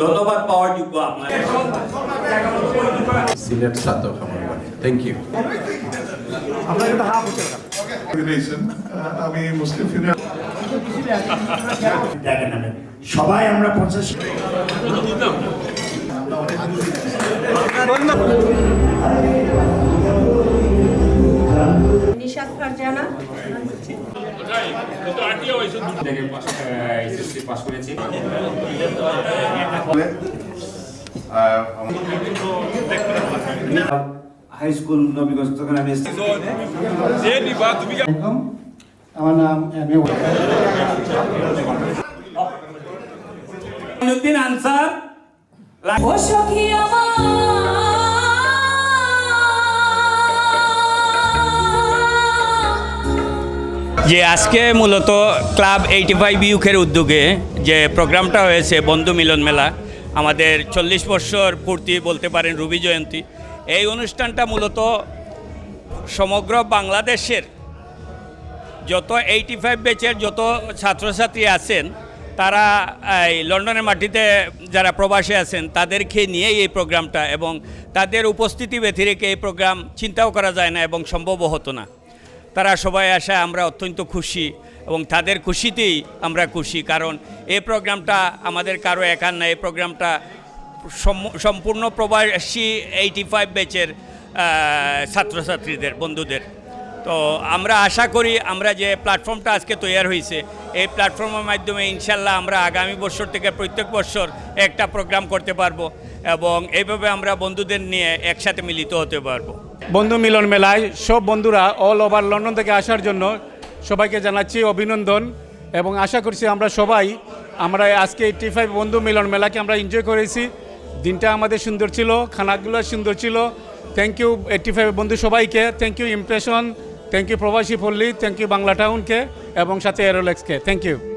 ধন্যবাদ পাওয়ার যোগ্য আপনার। সিলেট ছাত্র খামার বাড়ি ইউ coordination. Uh, আমি মুসলিম সবাই আমরা পঞ্চাশ নিশাদ ফারজানা। হাই স্কুল নবীগঞ্জ তখন আমি আমার নাম এম আনসার। ও সখী আমার। যে আজকে মূলত ক্লাব এইটি ফাইভ ইউকের উদ্যোগে যে প্রোগ্রামটা হয়েছে বন্ধু মিলন মেলা আমাদের চল্লিশ বছর পূর্তি বলতে পারেন রুবি জয়ন্তী। এই অনুষ্ঠানটা মূলত সমগ্র বাংলাদেশের যত এইটি ফাইভ ব্যাচের যত ছাত্রছাত্রী আছেন, তারা, এই, লন্ডনের মাটিতে যারা প্রবাসী আছেন, তাদেরকে নিয়েই এই প্রোগ্রামটা এবং তাদের উপস্থিতি ব্যতি রেখে এই প্রোগ্রাম চিন্তাও করা যায় না এবং সম্ভবও হতো না। তারা সবাই আসা আমরা অত্যন্ত খুশি এবং তাদের খুশিতেই আমরা খুশি, কারণ এই প্রোগ্রামটা আমাদের কারও একার না, এই প্রোগ্রামটা সম্পূর্ণ প্রবাসী এইটি ফাইভ ব্যাচের ছাত্রছাত্রীদের, বন্ধুদের। তো আমরা আশা করি আমরা যে প্ল্যাটফর্মটা আজকে তৈরি হয়েছে এই প্ল্যাটফর্মের মাধ্যমে ইনশাল্লাহ আমরা আগামী বছর থেকে প্রত্যেক বছর একটা প্রোগ্রাম করতে পারব এবং এইভাবে আমরা বন্ধুদের নিয়ে একসাথে মিলিত হতে পারব। বন্ধু মিলন মেলায় সব বন্ধুরা অল ওভার লন্ডন থেকে আসার জন্য সবাইকে জানাচ্ছি অভিনন্দন এবং আশা করছি আমরা সবাই, আমরা আজকে এইটটি ফাইভ বন্ধু মিলন মেলাকে আমরা এনজয় করেছি। দিনটা আমাদের সুন্দর ছিল, খানাগুলো সুন্দর ছিল। থ্যাংক ইউ এইটটি ফাইভ বন্ধু সবাইকে। Thank you impression thank you Probashi Palli thank you Bangla টাউনকে এবং সাথে এরোলেক্সকে থ্যাংক ইউ